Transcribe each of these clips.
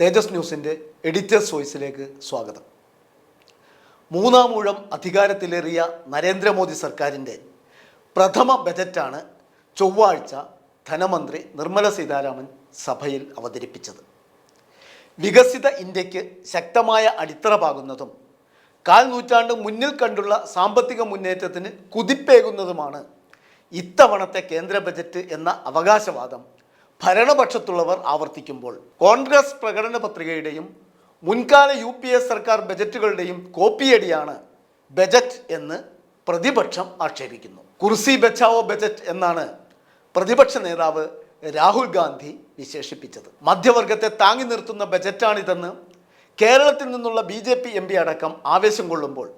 തേജസ് ന്യൂസിന്റെ എഡിറ്റേഴ്സ് വോയിസിലേക്ക് സ്വാഗതം. മൂന്നാമൂഴം അധികാരത്തിലേറിയ നരേന്ദ്രമോദി സർക്കാരിന്റെ പ്രഥമ ബജറ്റാണ് ചൊവ്വാഴ്ച ധനമന്ത്രി നിർമ്മല സീതാരാമൻ സഭയിൽ അവതരിപ്പിച്ചത്. വികസിത ഇന്ത്യയ്ക്ക് ശക്തമായ അടിത്തറ പാകുന്നതും കാൽ നൂറ്റാണ്ട് മുന്നിൽ കണ്ടുള്ള സാമ്പത്തിക മുന്നേറ്റത്തിന് കുതിപ്പേകുന്നതുമാണ് ഇത്തവണത്തെ കേന്ദ്ര ബജറ്റ് എന്ന അവകാശവാദം ഭരണപക്ഷത്തുള്ളവർ ആവർത്തിക്കുമ്പോൾ കോൺഗ്രസ് പ്രകടന പത്രികയുടെയും മുൻകാല യു പി എ സർക്കാർ ബജറ്റുകളുടെയും കോപ്പിയടിയാണ് ബജറ്റ് എന്ന് പ്രതിപക്ഷം ആക്ഷേപിക്കുന്നു. കുർസി ബച്ചാവോ ബജറ്റ് എന്നാണ് പ്രതിപക്ഷ നേതാവ് രാഹുൽ ഗാന്ധി വിശേഷിപ്പിച്ചത്. മധ്യവർഗത്തെ താങ്ങി നിർത്തുന്ന ബജറ്റാണിതെന്ന് കേരളത്തിൽ നിന്നുള്ള B J P M P അടക്കം ആവേശം കൊള്ളുമ്പോൾ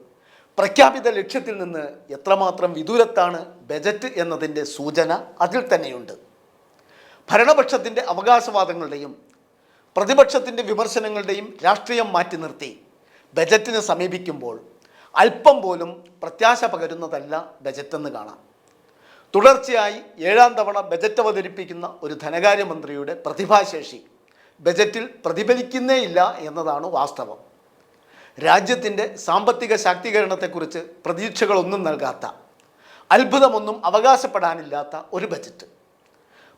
പ്രഖ്യാപിത ലക്ഷ്യത്തിൽ നിന്ന് എത്രമാത്രം വിദൂരത്താണ് ബജറ്റ് എന്നതിന്റെ സൂചന അതിൽ തന്നെയുണ്ട്. ഭരണപക്ഷത്തിന്റെ അവകാശവാദങ്ങളുടെയും പ്രതിപക്ഷത്തിന്റെ വിമർശനങ്ങളുടെയും രാഷ്ട്രീയം മാറ്റി നിർത്തി. ബജറ്റിനെ സമീപിക്കുമ്പോൾ അല്പം പോലും പ്രത്യാശ പകരുന്നതല്ല ബജറ്റെന്ന് കാണാം. തുടർച്ചയായി ഏഴാം തവണ ബജറ്റ് അവതരിപ്പിക്കുന്ന ഒരു ധനകാര്യമന്ത്രിയുടെ പ്രതിഭാശേഷി ബജറ്റിൽ പ്രതിഫലിക്കുന്നേയില്ല എന്നതാണ് വാസ്തവം. രാജ്യത്തിന്റെ സാമ്പത്തിക ശാക്തീകരണത്തെക്കുറിച്ച് പ്രതീക്ഷകളൊന്നും നൽകാത്ത അത്ഭുതമൊന്നും അവകാശപ്പെടാനില്ലാത്ത ഒരു ബജറ്റ്.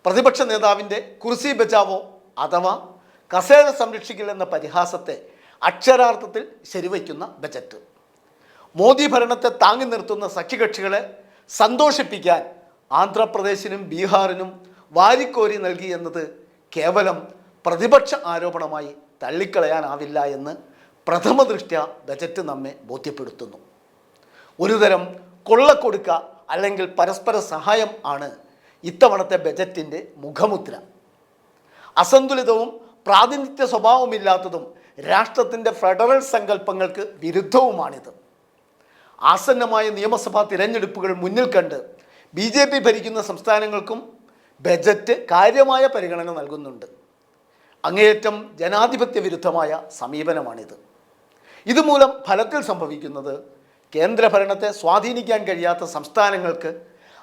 പ്രതിപക്ഷ നേതാവിന്റെ കുർസി ബജാവോ അഥവാ കസേര എന്ന പരിഹാസത്തെ അക്ഷരാർത്ഥത്തിൽ ശരിവയ്ക്കുന്ന ബജറ്റ്. മോദി ഭരണത്തെ താങ്ങി നിർത്തുന്ന സഖ്യകക്ഷികളെ സന്തോഷിപ്പിക്കാൻ ആന്ധ്രാപ്രദേശിനും ബീഹാറിനും വാരിക്കോരി നൽകി എന്നത് കേവലം പ്രതിപക്ഷ ആരോപണമായി തള്ളിക്കളയാനാവില്ല എന്ന് പ്രഥമ ദൃഷ്ട്യ ബജറ്റ് നമ്മെ ബോധ്യപ്പെടുത്തുന്നു. ഒരുതരം കൊള്ളക്കൊടുക്ക അല്ലെങ്കിൽ പരസ്പര സഹായം ആണ് ഇത്തവണത്തെ ബജറ്റിന്റെ മുഖമുദ്ര. അസന്തുലിതവും പ്രാതിനിധ്യ സ്വഭാവമില്ലാത്തതും രാഷ്ട്രത്തിന്റെ ഫെഡറൽ സങ്കല്പങ്ങൾക്ക് വിരുദ്ധവുമാണിത്. ആസന്നമായ നിയമസഭാ തിരഞ്ഞെടുപ്പുകൾ മുന്നിൽ കണ്ട് ബി ജെ പി ഭരിക്കുന്ന സംസ്ഥാനങ്ങൾക്കും ബജറ്റ് കാര്യമായ പരിഗണന നൽകുന്നുണ്ട്. അങ്ങേയറ്റം ജനാധിപത്യ വിരുദ്ധമായ സമീപനമാണിത്. ഇതുമൂലം ഫലത്തിൽ സംഭവിക്കുന്നത് കേന്ദ്രഭരണത്തെ സ്വാധീനിക്കാൻ കഴിയാത്ത സംസ്ഥാനങ്ങൾക്ക്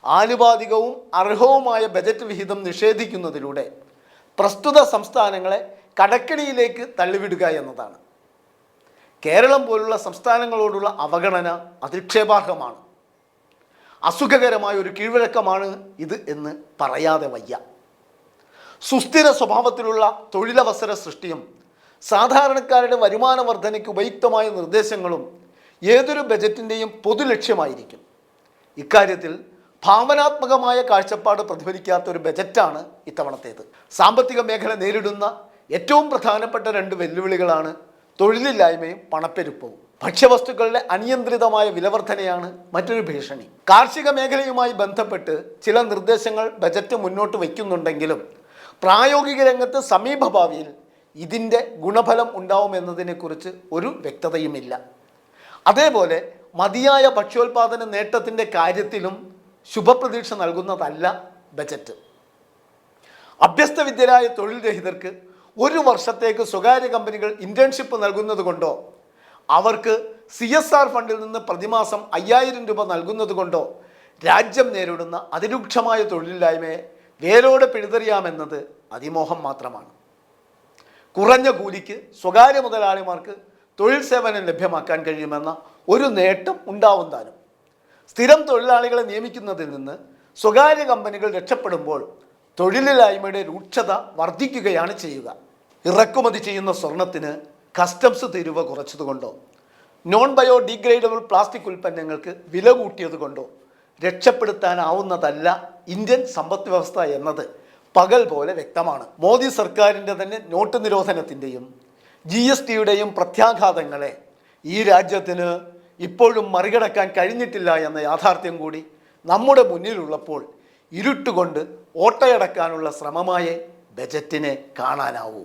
ആനുപാതികവും അർഹവുമായ ബജറ്റ് വിഹിതം നിഷേധിക്കുന്നതിലൂടെ പ്രസ്തുത സംസ്ഥാനങ്ങളെ കടക്കണിയിലേക്ക് തള്ളിവിടുക എന്നതാണ്. കേരളം പോലുള്ള സംസ്ഥാനങ്ങളോടുള്ള അവഗണന അധിക്ഷേപാർഹമാണ്. അസുഖകരമായ ഒരു കീഴ്വഴക്കമാണ് ഇത് എന്ന് പറയാതെ വയ്യ. സുസ്ഥിര സ്വഭാവത്തിലുള്ള തൊഴിലവസര സൃഷ്ടിയും സാധാരണക്കാരുടെ വരുമാന വർധനയ്ക്ക് ഉപയുക്തമായ നിർദ്ദേശങ്ങളും ഏതൊരു ബജറ്റിന്റെയും പൊതു ലക്ഷ്യമായിരിക്കും ഇക്കാര്യത്തിൽ ഭാവനാത്മകമായ കാഴ്ചപ്പാട് പ്രതിഫലിക്കാത്ത ഒരു ബജറ്റാണ് ഇത്തവണത്തേത്. സാമ്പത്തിക മേഖല നേരിടുന്ന ഏറ്റവും പ്രധാനപ്പെട്ട രണ്ട് വെല്ലുവിളികളാണ് തൊഴിലില്ലായ്മയും പണപ്പെരുപ്പവും. ഭക്ഷ്യവസ്തുക്കളുടെ അനിയന്ത്രിതമായ വിലവർദ്ധനയാണ് മറ്റൊരു ഭീഷണി. കാർഷിക മേഖലയുമായി ബന്ധപ്പെട്ട് ചില നിർദ്ദേശങ്ങൾ ബജറ്റ് മുന്നോട്ട് വയ്ക്കുന്നുണ്ടെങ്കിലും പ്രായോഗിക രംഗത്ത് സമീപഭാവിയിൽ ഇതിന്റെ ഗുണഫലം ഉണ്ടാവുമെന്നതിനെക്കുറിച്ച് ഒരു വ്യക്തതയുമില്ല. അതേപോലെ മതിയായ ഭക്ഷ്യോൽപാദന നേട്ടത്തിന്റെ കാര്യത്തിലും ശുഭപ്രതീക്ഷ നൽകുന്നതല്ല ബജറ്റ്. അഭ്യസ്ത വിദ്യരായ തൊഴിൽ രഹിതർക്ക് ഒരു വർഷത്തേക്ക് സ്വകാര്യ കമ്പനികൾ ഇന്റേൺഷിപ്പ് നൽകുന്നത് കൊണ്ടോ അവർക്ക് സി എസ് ആർ ഫണ്ടിൽ നിന്ന് പ്രതിമാസം അയ്യായിരം രൂപ നൽകുന്നത് കൊണ്ടോ രാജ്യം നേരിടുന്ന അതിരൂക്ഷമായ തൊഴിലില്ലായ്മയെ വേരോടെ പിഴുതെറിയാമെന്നത് അതിമോഹം മാത്രമാണ്. കുറഞ്ഞ കൂലിക്ക് സ്വകാര്യ മുതലാളിമാർക്ക് തൊഴിൽ സേവനം ലഭ്യമാക്കാൻ കഴിയുമെന്ന ഒരു നേട്ടം ഉണ്ടാവും സ്ഥിരം തൊഴിലാളികളെ നിയമിക്കുന്നതിൽ നിന്ന് സ്വകാര്യ കമ്പനികൾ രക്ഷപ്പെടുമ്പോൾ തൊഴിലില്ലായ്മയുടെ രൂക്ഷത വർദ്ധിക്കുകയാണ് ചെയ്യുക. ഇറക്കുമതി ചെയ്യുന്ന സ്വർണത്തിന് കസ്റ്റംസ് തീരുവ കുറച്ചതുകൊണ്ടോ? നോൺ ബയോ ഡീഗ്രേഡബിൾ പ്ലാസ്റ്റിക് ഉൽപ്പന്നങ്ങൾക്ക് വില കൂട്ടിയതുകൊണ്ടോ? രക്ഷപ്പെടുത്താനാവുന്നതല്ല ഇന്ത്യൻ സമ്പദ് വ്യവസ്ഥ എന്നത്. പകൽ പോലെ വ്യക്തമാണ്. മോദി സർക്കാരിന്റെ തന്നെ നോട്ട് നിരോധനത്തിന്റെയും ജി എസ് ടിയുടെയും പ്രത്യാഘാതങ്ങളെ ഈ രാജ്യത്തിന് ഇപ്പോഴും മറികടക്കാൻ കഴിഞ്ഞിട്ടില്ല എന്ന യാഥാർത്ഥ്യം കൂടി നമ്മുടെ മുന്നിലുള്ളപ്പോൾ ഇരുട്ടുകൊണ്ട് ഓട്ടയടക്കാനുള്ള ശ്രമമായേ ബജറ്റിനെ കാണാനാവൂ.